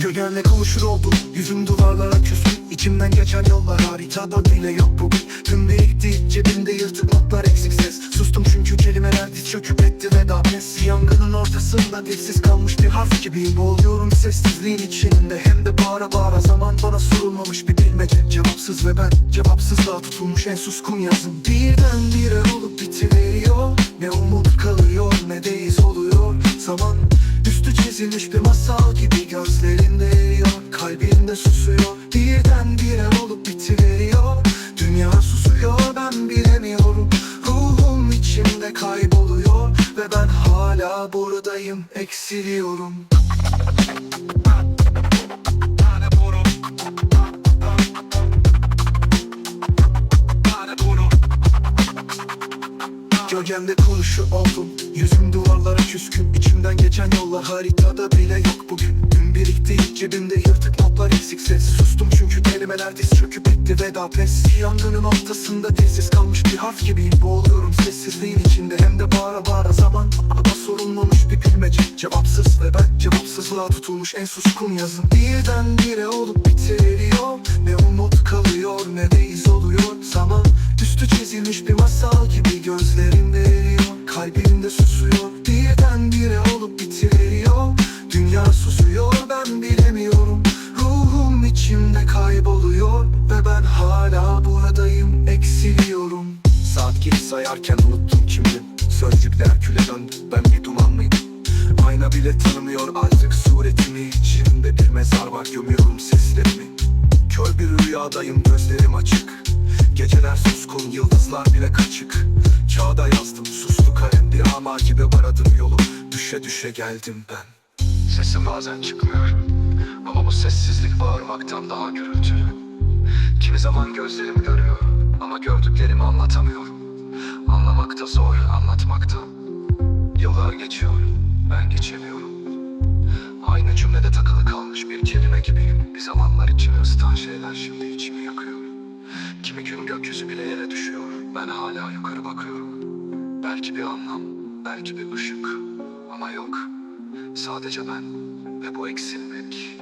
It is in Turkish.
Gölgenle konuşur oldum. Yüzüm duvarlara küskün İçimden geçen yollar haritada bile yok bugün. Tüm birikti cebimde yırtık notlar eksik ses. Sustum çünkü kelimeler diz çöküp etti veda pes. Yangının ortasında dilsiz kalmış bir harf gibiyim. Boğuluyorum sessizliğin içinde. Hem de bağıra bağıra zaman bana bilmece Cevapsız ve ben cevapsızlığa tutulmuş en suskun yazım Birden bire olup bitiveriyor Ne umut kalıyor ne de iz oluyor. Zaman Üstü çizilmiş bir masal gibi gözlerinde eriyor Kalbimde susuyor. Birden bire olup bitiveriyor Dünya susuyor ben bilemiyorum. Ruhum içimde kayboluyor. Ve ben hala buradayım eksiliyorum Gölgemde konuşu oldum. Yüzüm duvarlara küskün. İçimden geçen yollar haritada bile yok bugün. Gün birikti cebimde yırtık notlar eksik. Ses Sustum çünkü kelimeler diz çöküp etti veda pes. Yangının ortasında dilsiz kalmış bir harf gibiyim. Boğuluyorum sessizliğin içinde. Hem de bağıra bağıra zaman Ama sorulmamış bir bilmece. Cevapsız ve ben cevapsızlığa tutulmuş en suskun yazım. Birden bire olup bitiriyor Ne umut kalıyor ne de iz oluyor. Zaman üstü çizilmiş bir masal gibi eriyor Kalbimde susuyor Birden bire olup bitiriyor. Dünya susuyor ben bilemiyorum. Ruhum içimde kayboluyor Ve ben hala buradayım eksiliyorum. Saat geri sayarken unuttum kimdim? Sözcükler küle döndü ben bir duman mıydım? Ayna bile tanımıyor artık suretimi. İçimde bir mezar var gömüyorum seslerimi. Kör bir rüyadayım gözlerim açık Geceler suskun yıldızlar bile kaçık. Kağıda yazdım suslu kalem bir ama gibi aradım yolu. Düşe düşe geldim ben. Sesim bazen çıkmıyor. Ama bu sessizlik bağırmaktan daha gürültülü Kimi zaman gözlerim görüyor Ama gördüklerimi anlatamıyorum. Anlamakta zor, anlatmakta Yıllar geçiyor, ben geçemiyorum. Aynı cümlede takılı kalmış bir kelime gibiyim. Bir zamanlar içimi ısıtan şeyler şimdi Gün gökyüzü bile yere düşüyor. Ben hala yukarı bakıyorum. Belki bir anlam, belki bir ışık. Ama yok. Sadece ben ve bu eksilmek